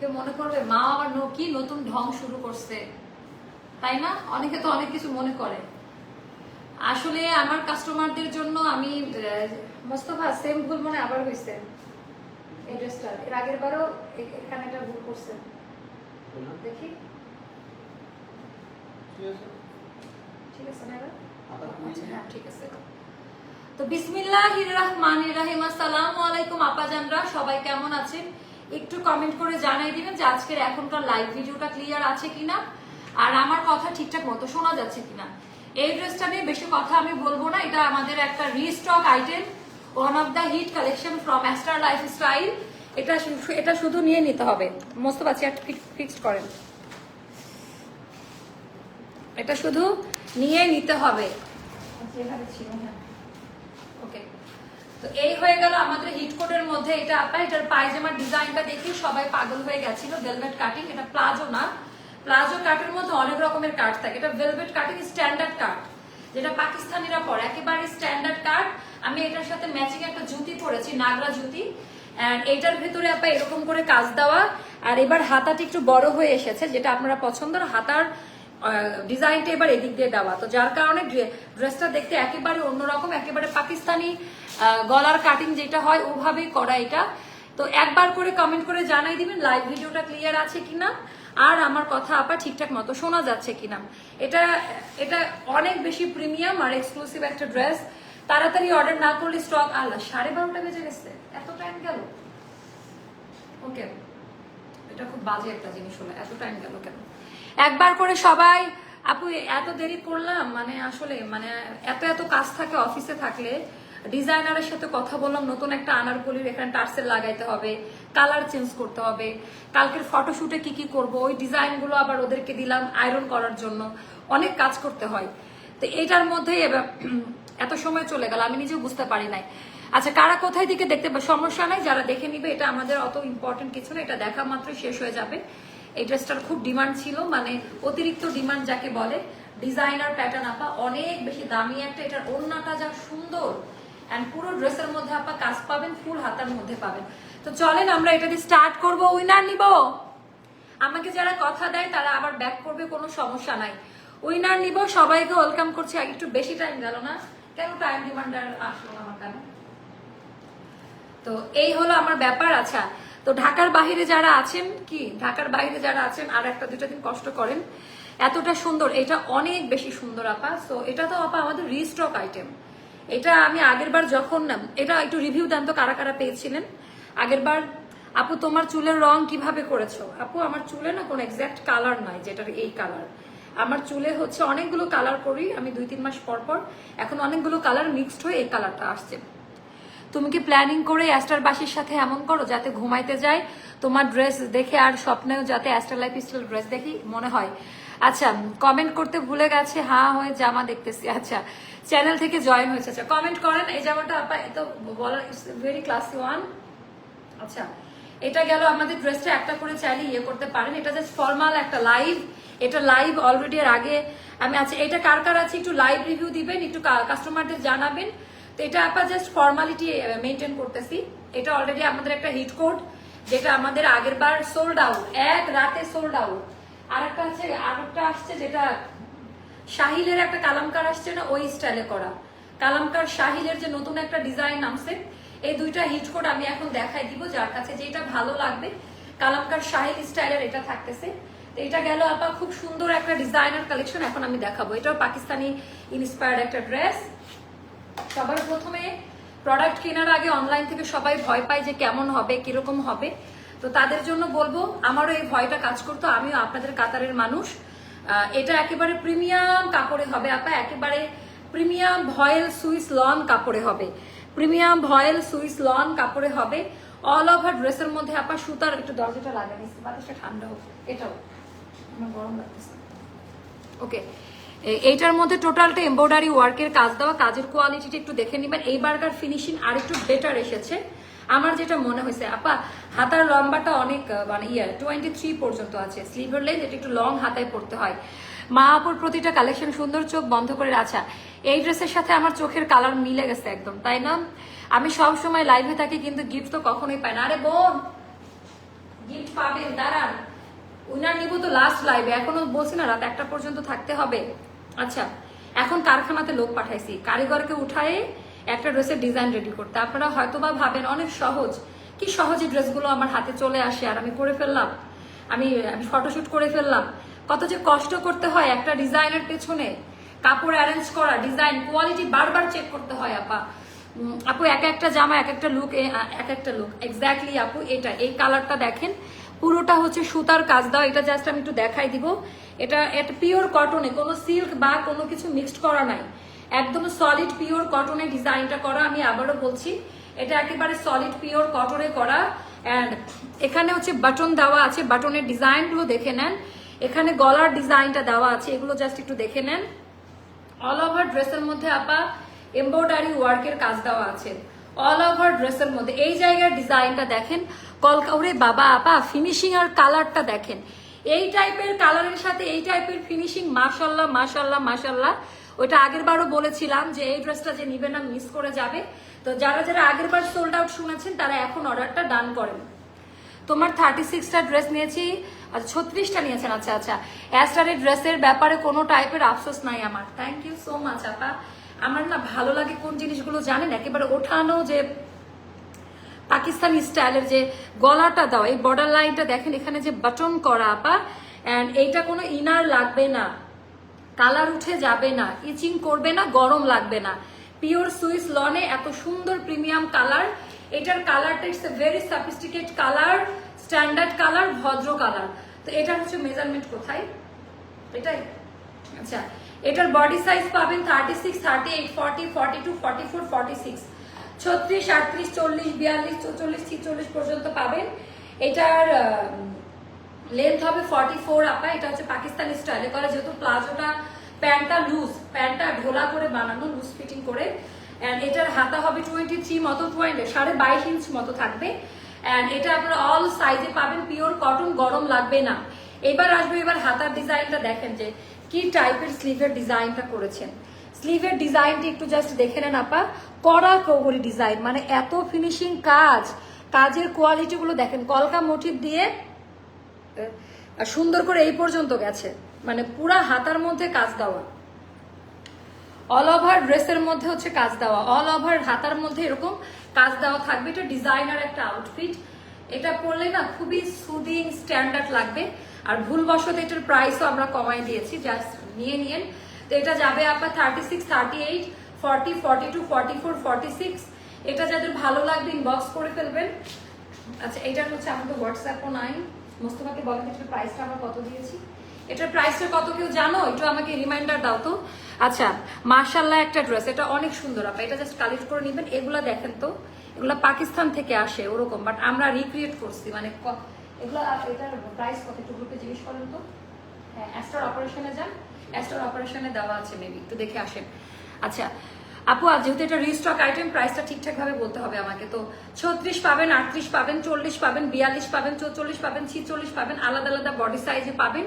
কেউ মনে করবে মা আবার কি নতুন ঢং শুরু করছে। তাই না? অনেকে তো অনেক কিছু মনে করে। আসলে আমার কাস্টমারদের জন্য আমি মোস্তফা সেম ভুল মনে আবার হয়েছে এই ড্রেসটা এর আগের বারও এখানে একটা ভুল করছে। দেখি। ঠিক আছে। না আচ্ছা, হ্যাঁ, ঠিক আছে। তো বিসমিল্লাহির রহমানির রহিম। আসসালামু আলাইকুম আপাজানরা সবাই কেমন আছেন? একটু কমেন্ট করে জানাই দিবেন যে আজকের এখনকার লাইভ ভিডিওটা ক্লিয়ার আছে কিনা। আর আমার কথা ঠিকঠাক মতো শোনা যাচ্ছে কিনা। এই ড্রেসটা নিয়ে বেশি কথা আমি বলব না, এটা আমাদের একটা restock item one of the hit collection from Aster lifestyle এটা এটা শুধু নিয়ে নিতে হবে। মস্ত বাচ্চা ফিক্সড করেন। এটা শুধু নিয়ে নিতে হবে যেভাবে ছিল হ্যাঁ ওকে তো এই হয়ে গেল আমাদের হিট কোটের মধ্যে এটা আপনার এটার পায়জামার ডিজাইনটা দেখি সবাই পাগল হয়ে গেছিল ভেলভেট কাটিং এটা প্লাজো না। প্লাজো কাটের মধ্যে অনেক রকমের কাট থাকে। এটা ভেলভেট কাটিং স্ট্যান্ডার্ড কাট যেটা পাকিস্তানিরা পরে। একেবারে স্ট্যান্ডার্ড কাট আমি এটার সাথে ম্যাচিং একটা জুতি পরেছি, নাগরা জুতি। এইটার ভেতরে আপনার এরকম করে কাজ দেওয়া। আর এবার হাতাটি একটু বড় হয়ে এসেছে, যেটা আপনারা পছন্দের। হাতার ডিজাইনটা এবার এদিক দিয়ে দেওয়া। তো যার কারণে ড্রেসটা দেখতে একেবারে অন্যরকম, একেবারে পাকিস্তানি গলার কাটিং যেটা হয়, ওভাবেই করা এটা। তো একবার করে কমেন্ট করে জানাই দিবেন লাইভ ভিডিওটা ক্লিয়ার আছে কিনা, আর আমার কথা আপা ঠিকঠাক মতো শোনা যাচ্ছে কিনা। এটা এটা অনেক বেশি প্রিমিয়াম আর এক্সক্লুসিভ একটা ড্রেস তাড়াতাড়ি অর্ডার না করলে স্টক আল্লাহ, সাড়ে বারোটা বেজে গেছে, এত টাইম গেল। ওকে এটা খুব বাজে একটা জিনিস হলো, এত টাইম গেল কেন? একবার করে সবাই, আপু, এত দেরি করলাম মানে আসলে মানে এত এত কাজ থাকে অফিসে থাকলে, ডিজাইনারের সাথে কথা বললাম, নতুন একটা আনারকলির এখানে টার্সেল লাগাইতে হবে, কালার চেঞ্জ করতে হবে, কালকের ফটোশুটে কি কি করব, ওই ডিজাইনগুলো আবার ওদেরকে দিলাম আয়রন করার জন্য, অনেক কাজ করতে হয়। তো এইটার মধ্যেই এবার এত সময় চলে গেল, আমি নিজেও বুঝতে পারি নাই। আচ্ছা কারা কোথায় দিকে দেখতে সমস্যা নাই, যারা দেখে নিবে, এটা আমাদের অত ইম্পর্টেন্ট কিছু না, এটা দেখা মাত্রই শেষ হয়ে যাবে। এই ড্রেসটার খুব ডিমান্ড ছিল মানে অতিরিক্ত ডিমান্ড যাকে বলে, ডিজাইনার প্যাটার্ন আপা অনেক বেশি দামি একটা, এটার ওড়নাটা যা সুন্দর। অ্যান্ড পুরো ড্রেসের মধ্যে আপা কাজ পাবেন ফুল হাতার মধ্যে পাবেন। তো চলেন আমরা এটা দিয়ে স্টার্ট করব উইনার নিব। আমাকে যারা কথা দেয়, তারা আবার ব্যাক করবে, কোনো সমস্যা নাই। উইনার নিব, সবাইকে ওয়েলকাম করছি। আর একটু বেশি টাইম গেল না। কেন টাইম ডিমান্ডার আসলো আমার কানে? তো এই হলো আমার ব্যাপার। আচ্ছা তো ঢাকার বাইরে যারা আছেন, কি? ঢাকার বাইরে যারা আছেন, আর একটা দুটা দিন কষ্ট করেন, এতটা সুন্দর, এটা অনেক বেশি সুন্দর, আপা। তো এটা তো, আপা, আমাদের রিস্টক আইটেম এটা আমি আগের বার যখন, এটা একটু রিভিউ দেন তো কারা কারা পেয়েছিলেন। আগের বার আপু, তোমার চুলের রং কীভাবে করেছ? আপু, আমার চুলে না কোনো এক্সাক্ট কালার নাই, যেটার এই কালার আমার চুলে হচ্ছে অনেকগুলো কালার করি, আমি দুই তিন মাস পর পর, এখন অনেকগুলো কালার মিক্সড হয়ে এই কালারটা আসছে। তুমি কি প্ল্যানিং করে অ্যাস্টার বাসির সাথে এমন করো যাতে ঘুমাইতে যায়? তোমার ড্রেস দেখে আর স্বপ্নেও যাতে অ্যাস্টার লাইফ স্টাইল ড্রেস দেখি মনে হয়। আচ্ছা কমেন্ট করতে ভুলে গেছে হ্যাঁ হয়ে জামা দেখতেছি। আচ্ছা চ্যানেল থেকে জয়েন হয়েছে। আচ্ছা কমেন্ট করেন। এই জামাটা আপা, এত বলার ভেরি ক্লাসি ওয়ান আচ্ছা এটা গেল আমাদের ড্রেসটা একটা করে চাইলে ইয়ে করতে পারেন। এটা জাস্ট ফর্মাল একটা লাইভ এটা লাইভ অলরেডি এর আগে আমি আচ্ছা এটা কার কার আছে একটু লাইভ রিভিউ দিবেন, একটু কাস্টমারদের জানাবেন। এটা আপা জাস্ট ফর্মালিটি মেনটেন করতেছি। এটা অলরেডি আমাদের একটা হিট কোড যেটা আমাদের আগের বার সোল্ড আউট এক রাতে সোল্ড আউট আর একটা আছে আর একটা আসছে যেটা শাহিলের একটা কালামকার আসছে না, ওই স্টাইলে করা। কালামকার শাহিলের যে নতুন একটা ডিজাইন নামছে, এই দুইটা হিট কোড আমি এখন দেখাই দিব, যার কাছে যেটা ভালো লাগবে। কালামকার শাহিল স্টাইলের এটা থাকতেছে। তো এটা গেল আপা খুব সুন্দর একটা ডিজাইনার কালেকশন এখন আমি দেখাবো। এটাও পাকিস্তানি ইন্সপায়ার্ড একটা ড্রেস সবার প্রথমে প্রোডাক্ট কেনার আগে অনলাইন থেকে সবাই ভয় পায় যে কেমন হবে, কীরকম হবে। তো তাদের জন্য বলব, আমারও এই ভয়টা কাজ করতো, আমিও আপনাদের কাতারের মানুষ। এটা একেবারে প্রিমিয়াম কাপড়ে হবে, আপা, একেবারে প্রিমিয়াম ভয়েল সুইস লন কাপড়ে হবে। প্রিমিয়াম ভয়েল সুইস লন কাপড়ে হবে। অল ওভার ড্রেসের মধ্যে, আপা, সুতার একটু দরজাটা লাগাই বাতাসটা ঠান্ডা হোক। এটাও, আমার গরম লাগতেছে। ওকে এইটার মধ্যে টোটালটা এমব্রয়ডারি ওয়ার্কের কাজ দেওয়া, কাজের কোয়ালিটিটা একটু দেখে নেবেন। এইবারকার ফিনিশিং আর একটু বেটার এসেছে। আমার যেটা মনে হয়েছে, আপা, হাতার লম্বাটা অনেক মানে ইয়ে টোয়েন্টি থ্রি পর্যন্ত আছে। স্লিভার লেন্থ এটা একটু লং হাতায় পড়তে হয়। মা আপুর প্রতিটা কালেকশন সুন্দর চোখ বন্ধ করে আচ্ছা এই ড্রেসের সাথে আমার চোখের কালার মিলে গেছে একদম, তাই না? আমি সব সময় লাইভে থাকি, কিন্তু গিফট তো কখনোই পাই না। আরে বোন গিফট পাবেন, দাঁড়ান। উইনার নিব তো লাস্ট লাইভে এখনও বলছি না, রাত একটা পর্যন্ত থাকতে হবে। আচ্ছা এখন কারখানাতে লোক পাঠাইছি। কারিগরকে উঠায়ে একটা ড্রেসের ডিজাইন রেডি করতে। আপনারা হয়তোবা ভাবেন, অনেক সহজ। কি সহজে ড্রেসগুলো আমার হাতে চলে আসে আর আমি করে ফেললাম? আমি আমি ফটোশুট করে ফেললাম। কত যে কষ্ট করতে হয় একটা ডিজাইনের পেছনে। কাপড় অ্যারেঞ্জ করা ডিজাইন কোয়ালিটি বারবার চেক করতে হয়, আপা। আপু, এক একটা জামা, এক একটা লুক এক একটা লুক এক্স্যাক্টলি আপু, এটা। এই কালারটা দেখেন। পুরোটা হচ্ছে সুতার কাজ দাও, এটা জাস্ট আমি একটু দেখাই দিব। এটা এটা পিওর কটনে কোনো সিল্ক বা কোনো কিছু মিক্সড করা নাই। একদম সলিড পিওর কটনে ডিজাইনটা করা, আমি আবারও বলছি, এটা একেবারে সলিড পিওর কটনে করা। অ্যান্ড এখানে হচ্ছে বাটন দেওয়া আছে বাটনের ডিজাইনগুলো দেখে নেন। এখানে গলার ডিজাইনটা দেওয়া আছে, এগুলো জাস্ট একটু দেখে নেন। অল ওভার ড্রেসের মধ্যে আপা এমব্রয়ডারি ওয়ার্কের কাজ দেওয়া আছে। অল ওভার ড্রেসের মধ্যে, এই জায়গার ডিজাইনটা দেখেন। কলকাউরে বাবা, আপা ফিনিশিং আর কালারটা দেখেন। এই টাইপের কালারের সাথে এই টাইপের ফিনিশিং মাশাল্লাহ মাশাল্লাহ মাশাল্লাহ ওইটা আগের বারও বলেছিলাম যে এই ড্রেসটা যে নিবে না মিস করে যাবে। তো যারা যারা আগের বার সোল্ড আউট শুনেছেন, তারা এখন অর্ডারটা ডান করেন। তোমার থার্টি সিক্সটা ড্রেস নিয়েছি আচ্ছা ছত্রিশটা নিয়েছেন আচ্ছা আচ্ছা। অ্যাস্টারের ড্রেসের ব্যাপারে কোনো টাইপের আফসোস নাই আমার। থ্যাংক ইউ সো মাচ আপা। আমার না ভালো লাগে কোন জিনিসগুলো জানেন? একেবারে ওঠানো যে পাকিস্তানি স্টাইলের যে গলাটা দাও, এই বর্ডার লাইনটা দেখেন, এখানে যে বাটন করা আপা অ্যান্ড এইটা কোনো ইনার লাগবে না কালার উঠে যাবে না ইচিং করবে না, গরম লাগবে না। পিওর সুইস লনে এত সুন্দর প্রিমিয়াম কালার এটার কালারটা it's a very sophisticate colour standard colour ভদ্র কালার তো এটার হচ্ছে মেজারমেন্ট কোথায়? এটাই। আচ্ছা এটার বডি সাইজ পাবেন thirty six thirty eight forty forty two forty four forty six ছত্রিশ, আটত্রিশ, চল্লিশ, বিয়াল্লিশ, চৌচল্লিশ, ছিচল্লিশ পর্যন্ত পাবেন। এটার লেন্থ হবে ফর্টি ফোর আপা, এটা হচ্ছে পাকিস্তানি স্টাইলে করা, যেহেতু প্লাজোটা প্যান্টটা লুজ প্যান্টটা ঢোলা করে বানানো লুজ ফিটিং করে। অ্যান্ড এটার হাতা হবে টোয়েন্টি থ্রি মতো টোয়েন্টি সাড়ে বাইশ ইঞ্চ মতো থাকবে। অ্যান্ড এটা আপনারা অল সাইজে পাবেন পিওর কটন গরম লাগবে না। এবার আসবে, এবার হাতার ডিজাইনটা দেখেন যে কি টাইপের স্লিভের ডিজাইনটা করেছেন। স্লিভের ডিজাইনটি একটু জাস্ট দেখে নেন আপা। কড়া কৌগরি ডিজাইন মানে এত ফিনিশিং কাজ, কাজের কোয়ালিটিগুলো দেখেন, কলকা মোটিভ দিয়ে সুন্দর করে এই পর্যন্ত গেছে। মানে পুরা হাতার মধ্যে কাজ দেওয়া। অল ওভার ড্রেসের মধ্যে হচ্ছে কাজ দেওয়া। অল ওভার হাতার মধ্যে এরকম কাজ দেওয়া থাকবে। এটা ডিজাইনার একটা আউটফিট এটা পরলে না খুবই সুদিং স্ট্যান্ডার্ড লাগবে। আর ভুলবশত এটার প্রাইসও আমরা কমাই দিয়েছি। জাস্ট নিয়ে নিয়েন। এটা যাবে আপনার thirty six thirty eight forty forty two forty four forty six এটা যাদের ভালো লাগবে ইনবক্স করে ফেলবেন। আচ্ছা এটার হচ্ছে আমাদের হোয়াটসঅ্যাপও নাই। মোস্তফাকে বলেন এটার প্রাইসটা আমরা কত দিয়েছি। এটার প্রাইসটা কত কেউ জানো? একটু আমাকে রিমাইন্ডার দাও তো। আচ্ছা মার্শাল্লাহ একটা ড্রেস এটা অনেক সুন্দর, আপা। এটা জাস্ট কালেক্ট করে নেবেন। এগুলা দেখেন তো। এগুলা পাকিস্তান থেকে আসে, ওরকম। বাট আমরা রিক্রিয়েট করছি মানে এগুলো, এটার প্রাইস কত? একটু গ্রুপে জিজ্ঞেস করেন তো। হ্যাঁ অপারেশনে যান। অ্যাস্টার অপারেশনে দেওয়া আছে মেবি একটু দেখে আসেন। আচ্ছা আপু, আর যেহেতু এটা রিস্টক আইটেম প্রাইসটা ঠিকঠাক ভাবে বলতে হবে আমাকে। তো ছত্রিশ পাবেন, আটত্রিশ পাবেন, চল্লিশ পাবেন, বিয়াল্লিশ পাবেন, চৌচল্লিশ পাবেন, ছিচল্লিশ পাবেন, আলাদা আলাদা বডি সাইজে পাবেন।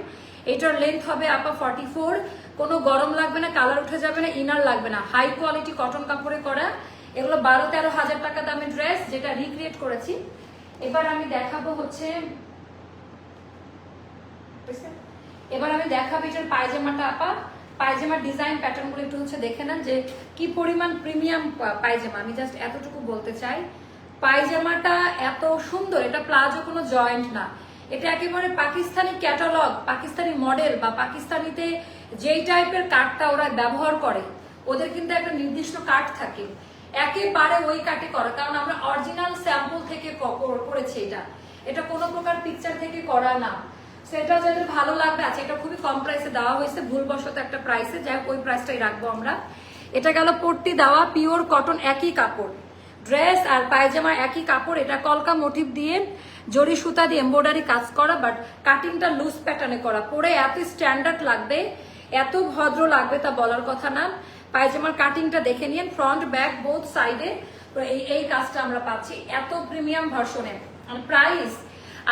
এটার লেন্থ হবে আপা ফর্টি ফোর কোনো গরম লাগবে না কালার উঠে যাবে না ইনার লাগবে না। হাই কোয়ালিটি কটন কাপড়ে করা। এগুলো বারো তেরো হাজার টাকা দামের ড্রেস যেটা রিক্রিয়েট করেছি। এবার আমি দেখাবো হচ্ছে? এবার আমি দেখাবো এটার পায়জামাটা, আপা। পায়জামার ডিজাইন প্যাটার্নগুলো একটু হচ্ছে দেখে নেন যে কি পরিমাণ প্রিমিয়াম পায়জামা। আমি জাস্ট এতটুকু বলতে চাই। পায়জামাটা এত সুন্দর, এটা প্লাজো কোনো জয়েন্ট না। এটা একেবারে পাকিস্তানি ক্যাটালগ পাকিস্তানি মডেল বা পাকিস্তানিতে যেই টাইপের কাঠটা ওরা ব্যবহার করে, ওদের কিন্তু একটা নির্দিষ্ট কাঠ থাকে। একেবারে ওই কাটে করা, কারণ আমরা অরিজিনাল স্যাম্পল থেকে করেছি এটা। এটা কোনো প্রকার পিকচার থেকে করা না। সেটা যাদের ভালো লাগবে আছে এটা খুবই কম প্রাইসে দেওয়া হয়েছে, ভুলবশত একটা প্রাইসে যাই হোক, ওই প্রাইসটাই রাখব আমরা। এটা গেল পট্টি দেওয়া পিওর কটন একই কাপড়। ড্রেস আর পায়জামা একই কাপড়, এটা কলকা মোটিভ দিয়ে, জরি সুতা দিয়ে এমব্রয়ডারি কাজ করা বাট কাটিংটা লুজ প্যাটার্নে করা। পরে এত স্ট্যান্ডার্ড লাগবে, এত ভদ্র লাগবে তা বলার কথা না। পায়জামার কাটিংটা দেখে নিন ফ্রন্ট ব্যাক বোথ সাইডে এই কাজটা আমরা পাচ্ছি। এত প্রিমিয়াম ভার্সনে প্রাইস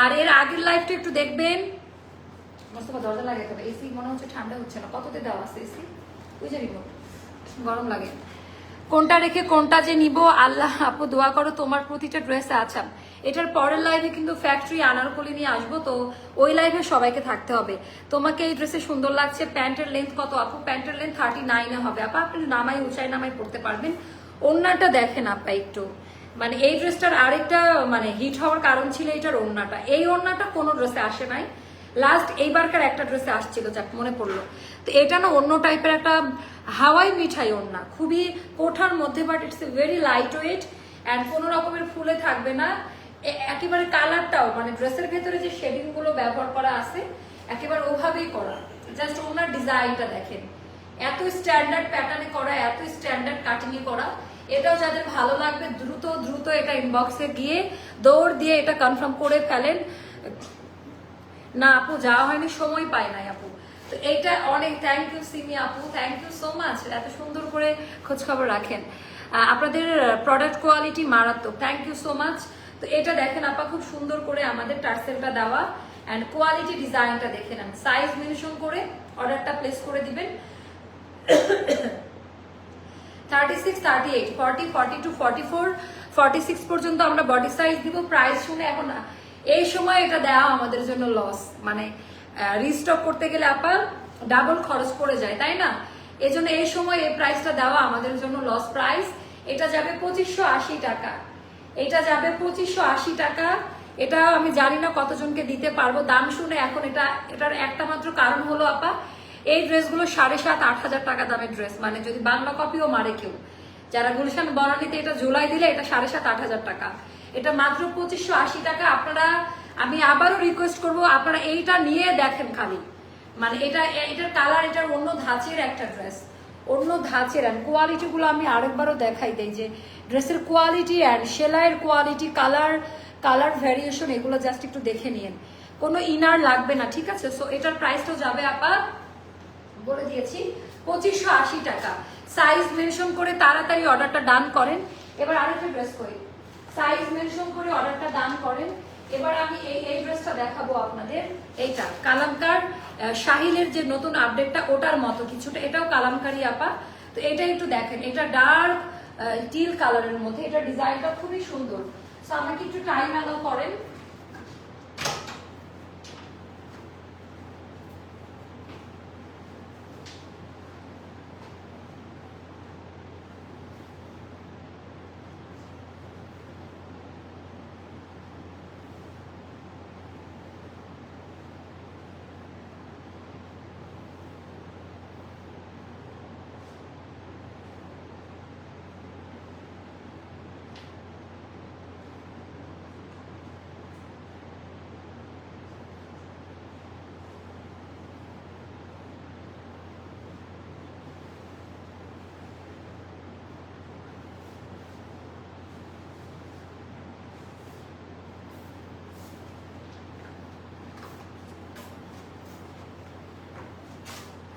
আর এর আগের লাইফটা একটু দেখবেন। মোস্তফা দরজা লাগে তবে এসি মনে হচ্ছে ঠান্ডা হচ্ছে না। কততে দেওয়া আছে এসি যে রিমোট। গরম লাগে। কোনটা রেখে কোনটা যে নিব, আল্লাহ আপু দোয়া করো, তোমার প্রতিটা ড্রেসে আচ্ছা এটার পরের লাইভে কিন্তু ফ্যাক্টরি আনারকলি নিয়ে আসব, তো ওই লাইভে সবাইকে থাকতে হবে। তোমাকে এই ড্রেসে সুন্দর লাগছে। প্যান্টের লেন্থ কত আপু? প্যান্টের লেন্থ থার্টি নাইনে হবে। আপা, আপনি নামাই উঁচাই নামাই পড়তে পারবেন। ওড়নাটা দেখেন আপা একটু। মানে এই ড্রেসটার আরেকটা মানে হিট হওয়ার কারণ ছিল এটার ওড়নাটা এই ওড়নাটা কোনো ড্রেসে আসে নাই। লাস্ট এইবারকার একটা ড্রেসে আসছিল, যাক, মনে পড়ল। তো এটা না অন্য টাইপের একটা হাওয়াই মিঠাই ওড়না খুবই কোঠার মধ্যে but it's a very light weight and কোনো রকমের ফুলে থাকবে না। একেবারে কালারটাও মানে ড্রেসের ভেতরে যে শেডিংগুলো ব্যবহার করা আছে, একেবারে ওভাবেই করা। জাস্ট ওনার ডিজাইনটা দেখেন। এত স্ট্যান্ডার্ড প্যাটার্নে করা, এত স্ট্যান্ডার্ড কাটিংয়ে করা। এটাও যাদের ভালো লাগবে, দ্রুত দ্রুত এটা ইনবক্সে গিয়ে দৌড় দিয়ে এটা কনফার্ম করে ফেলেন। না আপু, যাওয়া হয়নি সময় পাই নাই আপু। তো এটা অনেক থ্যাংক ইউ সিমি আপু থ্যাংক ইউ সো মাচ এত সুন্দর করে খোঁজ খবর রাখেন আপনাদের প্রোডাক্ট কোয়ালিটি মারাত্মক। থ্যাংক ইউ সো মাচ তো এটা দেখেন আপা, খুব সুন্দর করে আমাদের টার্সেলটা দেওয়া। অ্যান্ড কোয়ালিটি ডিজাইনটা দেখে নেন সাইজ মেনশন করে অর্ডারটা প্লেস করে দিবেন। Thirty six thirty eight forty forty two forty four forty six পর্যন্ত আমরা বডি সাইজ দিব। প্রাইস শুনে এখন এই সময় এটা দেওয়া আমাদের জন্য লস মানে রিস্টক করতে গেলে আপা ডাবল খরচ পড়ে যায়, তাই না? এই জন্য এই সময় এই প্রাইসটা দেওয়া আমাদের জন্য লস প্রাইস এটা যাবে পঁচিশশো আশি টাকা। এটা যাবে পঁচিশশো আশি টাকা। এটা আমি জানি না কতজনকে দিতে পারব। দাম শুনে এখন এটা, এটার একটা মাত্র কারণ হলো আপা, এই ড্রেসগুলো সাড়ে সাত, আট হাজার টাকা দামের ড্রেস। মানে যদি বাংলা কপিও মারে কেউ। যারা গুলশান বনানীতে এটা জুলাই দিলে এটা সাড়ে সাত, আট হাজার টাকা। এটা মাত্র পঁচিশশো আশি টাকা। আপনারা, আমি আবারও রিকোয়েস্ট করব, আপনারা এইটা নিয়ে দেখেন খালি। মানে এটা, এটার কালার এটার অন্য ধাঁচের একটা ড্রেস অন্য ধাঁচের অ্যান্ড কোয়ালিটিগুলো আমি আরেকবারও দেখাই দেই যে ড্রেসের কোয়ালিটি অ্যান্ড সেলাইয়ের কোয়ালিটি কালার কালার ভ্যারিয়েশন এগুলো জাস্ট একটু দেখে নিন কোনো ইনার লাগবে না, ঠিক আছে? সো এটার প্রাইসটাও যাবে আপা, বলে দিয়েছি, পঁচিশশো আশি টাকা। সাইজ মেনশন করে তাড়াতাড়ি অর্ডারটা ডান করেন। এবার আরেকটা ড্রেস করি। সাইজ মেনশন করে অর্ডারটা দান করেন। এবার আমি এই এই ড্রেসটা দেখাবো আপনাদের। এইটা কালামকার শাহিলের যে নতুন আপডেটটা ওটার মতো কিছুটা। এটাও কালামকারি আপা। তো এটা একটু দেখেন, এটা ডার্ক টিল কালারের মধ্যে। এটা ডিজাইনটা খুবই সুন্দর। সো আমাকে একটু টাইম অ্যালাউ করেন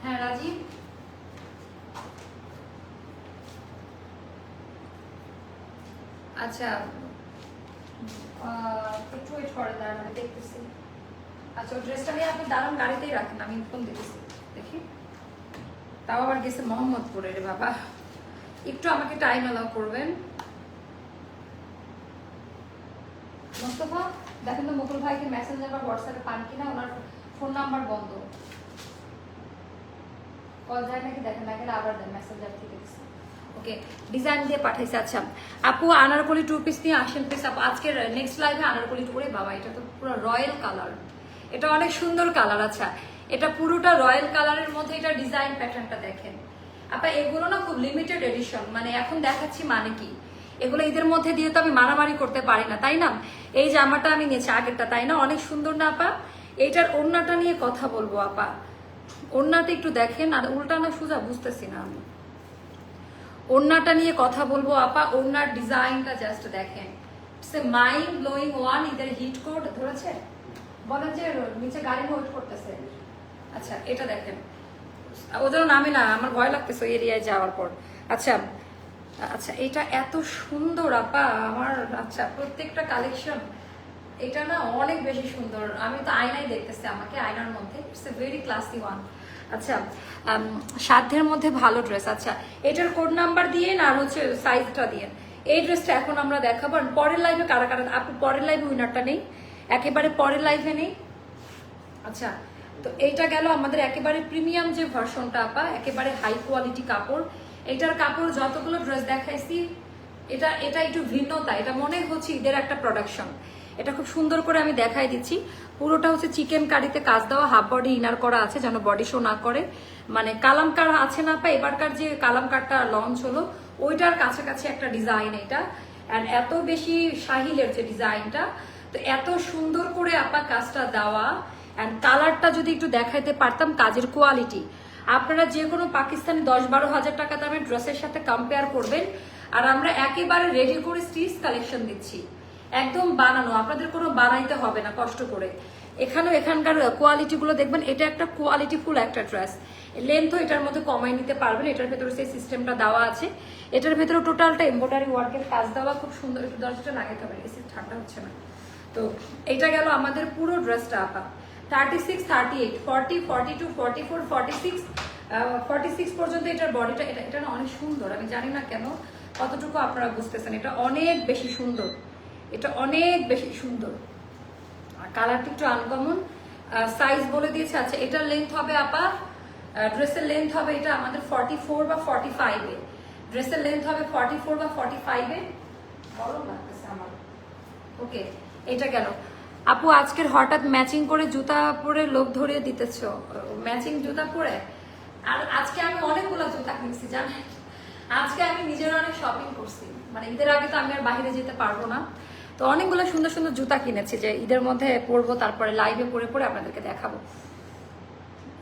হ্যাঁ রাজীব আচ্ছা একটু ওয়েট করে, দাঁড়ান, আমি দেখতেছি। আচ্ছা ওই ড্রেসটা নিয়ে আপনি দাঁড়ান, গাড়িতেই রাখেন, আমি ফোন দিতেছি, দেখি। তাও আবার গেছে মোহাম্মদপুরে, রে বাবা। একটু আমাকে টাইম অ্যালাউ করবেন। মোস্তফা, দেখেন তো মুকুল ভাইকে মেসেঞ্জার বা হোয়াটসঅ্যাপে পান কিনা, ওনার ফোন নাম্বার বন্ধ। কল যায় নাকি, দেখেন না আবার দেন মেসেঞ্জার থেকে দিচ্ছে ওকে ডিজাইন দিয়ে পাঠাইছে। আচ্ছা আপু, আনারকলি টু পিস নিয়ে আসেন প্লিজ আপু, আজকের নেক্সট লাইভে আনারকলি টু করে বাবা, এটা তো পুরো রয়্যাল কালার এটা অনেক সুন্দর কালার আচ্ছা। এটা পুরোটা রয়্যাল কালারের মধ্যে এটা ডিজাইন প্যাটার্নটা দেখেন। আপা, এগুলো না খুব লিমিটেড এডিশন মানে এখন দেখাচ্ছি মানে কি? এগুলো ঈদের মধ্যে দিয়ে তো আমি মারামারি করতে পারি না, তাই না? এই জামাটা আমি নিয়েছি, আগেরটা, তাই না? অনেক সুন্দর না, আপা? এইটার ওড়নাটা নিয়ে কথা বলব, আপা। ওড়নাটা একটু দেখেন, আর উল্টা না সোজা বুঝতেছি না আমি। ওড়নাটা নিয়ে কথা বলব, আপা। ওড়নার ডিজাইনটা জাস্ট দেখেন। সে মাইন্ড ব্লোয়িং ওয়ান ইদের হিট কোড ধরেছে? বলেন যে, নিচে গাড়ি ওয়েট করতেছে। আচ্ছা এটা দেখেন। ও যেন নামে না, আমার ভয় লাগতেছে ওই এরিয়ায় যাওয়ার পর। আচ্ছা আচ্ছা এটা এত সুন্দর, আপা। আমার আচ্ছা প্রত্যেকটা কালেকশন এটা না অনেক বেশি সুন্দর। আমি তো আয়নাই দেখতেছি আমাকে, আয়নার মধ্যে। It's a very classy one আচ্ছা সাধ্যের মধ্যে ভালো ড্রেস আচ্ছা এটার কোড নাম্বার দিয়ে আর হচ্ছে সাইজটা দিয়ে? এই ড্রেসটা এখন আমরা দেখাবো। আর পরের লাইভে কারা কারা? আপু, পরের লাইভে উইনারটা নেই। একেবারে পরের লাইভে নেই। আচ্ছা তো এইটা গেল আমাদের একেবারে প্রিমিয়াম যে ভার্সনটা আপা, একেবারে হাই কোয়ালিটি কাপড়। এটার কাপড় যতগুলো ড্রেস দেখাইছি, এটা এটা একটু ভিন্নতা, এটা মনে হচ্ছে ঈদের একটা প্রোডাকশন এটা খুব সুন্দর করে আমি দেখাই দিচ্ছি। পুরোটা হচ্ছে চিকেন কারিতে কাজ দেওয়া হাফ বডি ইনার করা আছে যেন বডি শো না করে। মানে কালামকার আছে না পা, এবারকার যে কালামকারটা লঞ্চ হলো, ওইটার কাছাকাছি একটা ডিজাইন এটা। অ্যান্ড এত বেশি সাহিলের যে ডিজাইনটা তো এত সুন্দর করে আপা কাজটা দেওয়া। অ্যান্ড কালারটা যদি একটু দেখাইতে পারতাম, কাজের কোয়ালিটি আপনারা যে কোনো পাকিস্তানি দশ বারো হাজার টাকা দামের ড্রেসের সাথে কম্পেয়ার করবেন। আর আমরা একেবারে রেডি করে স্টিচ কালেকশন দিচ্ছি। একদম বানানো, আপনাদের কোনো বানাইতে হবে না কষ্ট করে। এখানেও এখানকার কোয়ালিটি গুলো দেখবেন, এটা একটা কোয়ালিটি ফুল একটা ড্রেস লেন্থও এটার মধ্যে কমাই নিতে পারবেন, এটার ভেতরে সেই সিস্টেমটা দেওয়া আছে। এটার ভেতরে টোটালটা এমব্রয়ডারি ওয়ার্কের কাজ দেওয়া খুব সুন্দর, একটু দরজাটা লাগাতে হবে এসি ঠান্ডা হচ্ছে না। তো এটা গেল আমাদের পুরো ড্রেসটা আপা thirty six thirty eight forty forty two forty four forty six forty six পর্যন্ত এটার বডিটা এটা এটা না অনেক সুন্দর, আমি জানি না কেন, কতটুকু আপনারা বুঝতেছেন, এটা অনেক বেশি সুন্দর। এটা অনেক বেশি সুন্দর। আর কালারটা একটু আনকমন সাইজ বলে দিয়েছে আচ্ছা এটার লেন্থ হবে আপা ড্রেসের লেন্থ হবে এটা আমাদের ফর্টি ফোর বা ফর্টি ফাইভে ড্রেসের লেন্থ হবে ফর্টি ফোর বা ফর্টি ফাইভে গরম আমার। ওকে এটা গেল। আপু, আজকের হঠাৎ ম্যাচিং করে জুতা পরে লোক ধরিয়ে দিতেছ। ম্যাচিং জুতা পরে? আর আজকে আমি অনেকগুলো জুতা কিনছি, জানেন? আজকে আমি নিজের অনেক শপিং করছি। মানে ঈদের আগে তো আমি আর বাইরে যেতে পারব না। তো অনেকগুলো সুন্দর সুন্দর জুতা কিনেছি যে ঈদের মধ্যে পরবো, তারপরে লাইভে পরে পরে আপনাদেরকে দেখাবো।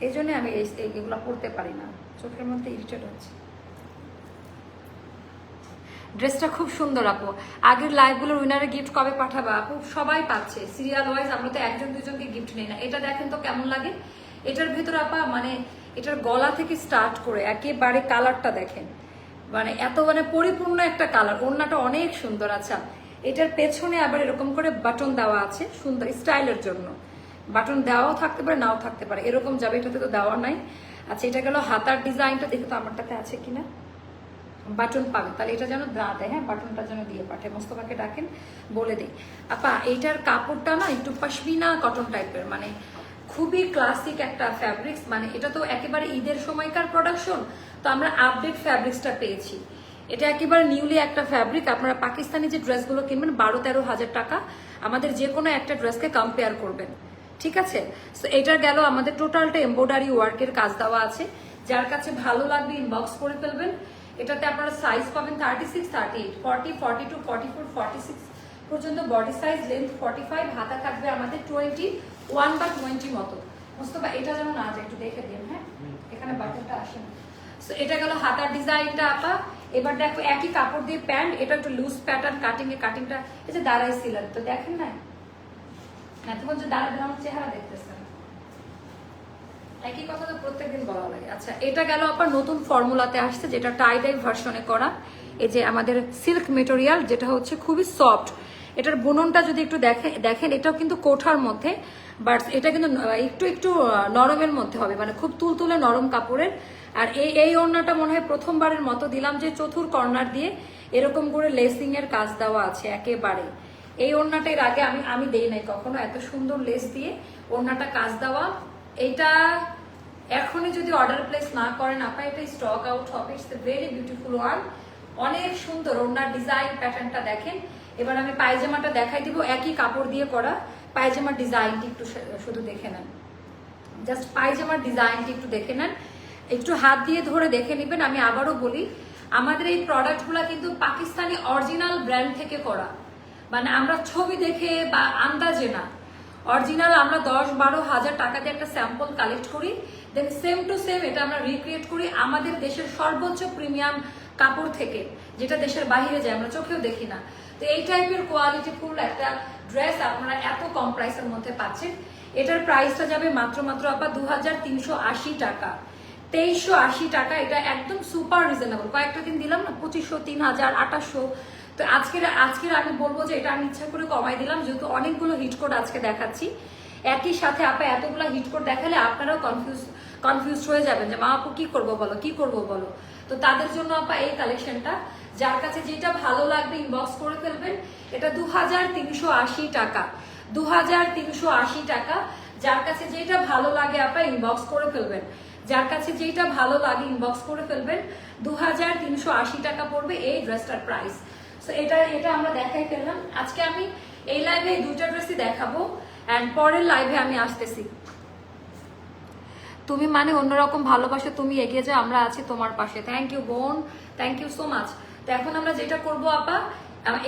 এই জন্য আমি এই- এইগুলো পরতে পারি না। চোখের মধ্যে ইরিটেট হচ্ছে। ড্রেসটা খুব সুন্দর আপু। আগের লাইভগুলোর উইনারে গিফট কবে পাঠাবা আপু? সবাই পাচ্ছে। সিরিয়াল ওয়াইজ আমরা তো একজন, দুজনকে গিফট নেই না। এটা দেখেন তো কেমন লাগে? এটার ভেতর আপা মানে এটার গলা থেকে স্টার্ট করে একেবারে কালারটা দেখেন। মানে এত মানে পরিপূর্ণ একটা কালার ওড়নাটা অনেক সুন্দর আচ্ছা এটার পেছনে আবার এরকম করে বাটন দেওয়া আছে, সুন্দর স্টাইলের জন্য। বাটন দেওয়াও থাকতে পারে, নাও থাকতে পারে। এরকম যাবে, এটাতে তো দেওয়া নাই। আচ্ছা এটা গেল হাতার ডিজাইনটা, দেখে তো আমারটাতে আছে কিনা? বাটন পাবে। তাহলে এটা যেন দা দেয় হ্যাঁ বাটনটা যেন দিয়ে পাঠায়। মোস্তফাকে ডাকেন, বলে দিই। আপা, এইটার কাপড়টা না একটু পশমিনা কটন টাইপের মানে খুবই ক্লাসিক একটা ফ্যাব্রিক্স মানে এটা তো একেবারে ঈদের সময়কার প্রোডাকশন তো আমরা আপডেট ফ্যাব্রিক্সটা পেয়েছি। এটা একেবারে নিউলি একটা ফ্যাব্রিক আপনারা পাকিস্তানি যে ড্রেসগুলো কিনবেন বারো তেরো হাজার টাকা। আমাদের যে কোনো একটা ড্রেসকে কম্পেয়ার করবেন। ঠিক আছে? তো এটার গেল আমাদের টোটালটা এমব্রয়ডারি ওয়ার্কের কাজ দেওয়া আছে। যার কাছে ভালো লাগবে ইনবক্স করে ফেলবেন। এটাতে আপনারা সাইজ পাবেন thirty six thirty eight forty forty two forty four forty six পর্যন্ত body size length forty five হাতা থাকবে আমাদের টোয়েন্টি ওয়ান বা টোয়েন্টি মতো। মোস্তফা এটা যেন না একটু দেখে দিন হ্যাঁ? এখানে বাটনটা আসে না এটা গেল হাতার ডিজাইনটা আপা। এবার দেখো একই কাপড় দিয়ে প্যান্ট এটা একটু লুজ প্যাটার্ন কাটিং এ কাটিংটা এই যে দাঁড়াই সিলার তো দেখেন না? না তখন যে দাঁড়া আমার চেহারা দেখতেছেন একই কথা তো প্রত্যেকদিন বলা লাগে। আচ্ছা এটা গেল আবার নতুন ফর্মুলাতে আসছে, যেটা টাই ডাই ভার্সনে করা। এই যে আমাদের সিল্ক মেটেরিয়াল যেটা হচ্ছে খুবই সফট এটার বুননটা যদি একটু দেখে, দেখেন, এটাও কিন্তু কোঠার মধ্যে বাট এটা কিন্তু একটু একটু নরমের মধ্যে হবে। মানে খুব তুলতুলে নরম কাপড়ের আর এই এই ওড়নাটা মনে হয় প্রথমবারের মতো দিলাম যে চতুর কর্নার দিয়ে এরকম করে লেসিং এর কাজ দেওয়া আছে একেবারে। এই ওড়নাটা এর আগে আমি আমি দেই নাই কখনো, এত সুন্দর লেস দিয়ে ওড়নাটা কাজ দেওয়া। এটা এখনই যদি অর্ডার প্লেস না করেন আপনার এটা স্টক আউট হবে। ইটস ভেরি বিউটিফুল ওয়ান অনেক সুন্দর ওনার ডিজাইন প্যাটার্নটা দেখেন। এবার আমি পায়জামাটা দেখাই দিব, একই কাপড় দিয়ে করা। পায়জামার ডিজাইনটি একটু শুধু দেখে নেন। জাস্ট পায়জামার ডিজাইনটি একটু দেখে নেন। একটু হাত দিয়ে ধরে দেখে নেবেন, আমি আবারও বলি, আমাদের এই প্রোডাক্টগুলো কিন্তু পাকিস্তানি অরিজিনাল ব্র্যান্ড থেকে করা। মানে আমরা ছবি দেখে বা আন্দাজে না। অরিজিনাল আমরা দশ বারো হাজার টাকা দিয়ে একটা স্যাম্পল কালেক্ট করি দেন সেম টু সেম এটা আমরা রিক্রিয়েট করি আমাদের দেশের সর্বোচ্চ প্রিমিয়াম কাপড় থেকে, যেটা দেশের বাইরে যায়, আমরা চোখেও দেখি না। তো এই টাইপের কোয়ালিটি ফুল একটা ড্রেস আপনারা এত কম প্রাইসের মধ্যে পাচ্ছেন। এটার প্রাইসটা যাবে মাত্র মাত্র আপা দু হাজার তিনশো আশি টাকা। তেইশশো আশি টাকা, এটা একদম সুপার রিজনেবল কয়েকটা দিন দিলাম না, পঁচিশশো, তিন হাজার, আঠাশশো। তো আজকের আজকের আমি বলব যে এটা আমি ইচ্ছা করে কমাই দিলাম, যেহেতু অনেকগুলো হিট কোড আজকে দেখাচ্ছি। একই সাথে আপা এতগুলো হিট কোড দেখালে আপনারাও কনফিউজ কনফিউজ হয়ে যাবেন যে, মা আপু, কি করব বলো, কি করব বলো? তো তাদের জন্য আপা এই কালেকশনটা যার কাছে যেটা ভালো লাগবে ইনবক্স করে ফেলবেন, এটা দু হাজার তিনশো আশি টাকা। দু হাজার তিনশো আশি টাকা, যার কাছে যেটা ভালো লাগে আপা ইনবক্স করে ফেলবেন। যার কাছে যেটা ভালো লাগে ইনবক্স করে ফেলবেন দু হাজার তিনশো আশি টাকা পড়বে এই ড্রেসটার প্রাইস সো এটা এটা আমরা দেখাই ফেললাম। আজকে আমি এই লাইভে এই দুইটা ড্রেসই দেখাবো অ্যান্ড পরের লাইভে আমি আসতেছি। তুমি মানে অন্যরকম ভালোবাসে, তুমি এগিয়ে যাও, আমরা আছি তোমার পাশে। থ্যাংক ইউ বোন। থ্যাংক ইউ সো মাচ তো এখন আমরা যেটা করব, আপা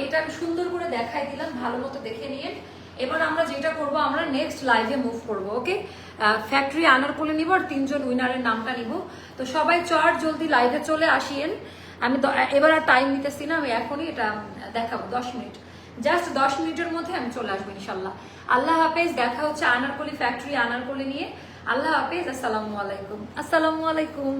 এটা আমি সুন্দর করে দেখাই দিলাম, ভালো মতো দেখে নিয়ে। এবার আমরা যেটা করব, আমরা নেক্সট লাইভে মুভ করব ওকে ফ্যাক্টরি আনার পরে নিব আর তিনজন উইনারের নামটা নিব। তো সবাই চট জলদি লাইভে চলে আসিয়েন। আমি এবার আর টাইম নিতেছি না, আমি এখনই এটা দেখাবো, দশ মিনিট। জাস্ট দশ মিনিটের মধ্যে আমি চলে আসব ইনশাল্লাহ। আল্লাহ হাফেজ, দেখা হচ্ছে আনারকলি ফ্যাক্টরি আনারকলি নিয়ে। আল্লাহ হাফেজ, আসসালামু আলাইকুম। আসসালামু আলাইকুম।